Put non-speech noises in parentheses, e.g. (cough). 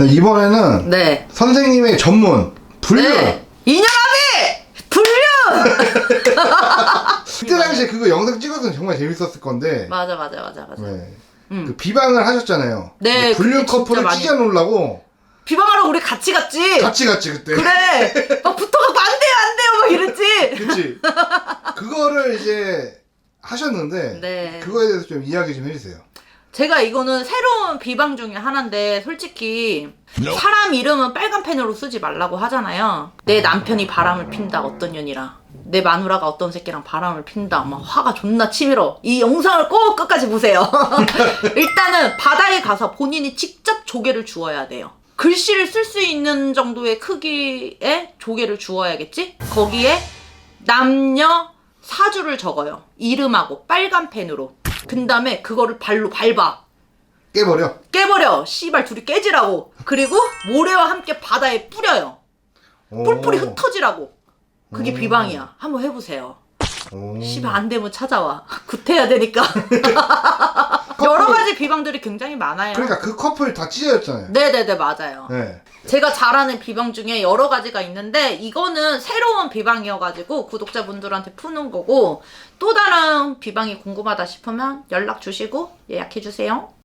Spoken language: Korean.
이번에는 네. 선생님의 전문 불륜. 네. 이녀라비! 불륜! (laughs) 그때 당시에 그거 영상 찍었으면 정말 재밌었을 건데. 맞아, 맞아, 맞아, 맞아. 네. 음. 그 비방을 하셨잖아요. 네, 그 불륜 그때 진짜 커플을 많이- 찢어놓으려고 비방하러 우리 같이 갔지? 같이 갔지 그때. 그래! 막 붙어갖고 안 돼요, 안 돼요! 막 이랬지? 그치. 그거를 이제 하셨는데 네. 그거에 대해서 좀 이야기 좀 해주세요. 제가 이거는 새로운 비방 중에 하나인데 솔직히 사람 이름은 빨간 펜으로 쓰지 말라고 하잖아요. 내 남편이 바람을 핀다 어떤 년이라 내 마누라가 어떤 새끼랑 바람을 핀다 막 화가 존나 치밀어 이 영상을 꼭 끝까지 보세요. (laughs) 일단은 바다에 가서 본인이 직접 조개를 주워야 돼요. 글씨를 쓸 수 있는 정도의 크기의 조개를 주워야겠지? 거기에 남녀 사주를 적어요. 이름하고 빨간 펜으로. 그 다음에 그거를 발로 밟아. 깨버려. 깨버려. 씨발 둘이 깨지라고. 그리고 모래와 함께 바다에 뿌려요. 뿔뿔이 오. 흩어지라고. 그게 음. 비방이야. 한번 해보세요. 오. 씨발 안 되면 찾아와. (laughs) 구태야 되니까. (laughs) 비방들이 굉장히 많아요. 그러니까 그 커플 다 찢어졌잖아요. 네네네 맞아요. 네. 제가 잘하는 비방 중에 여러 가지가 있는데 이거는 새로운 비방이어가지고 구독자분들한테 푸는 거고 또 다른 비방이 궁금하다 싶으면 연락 주시고 예약해 주세요.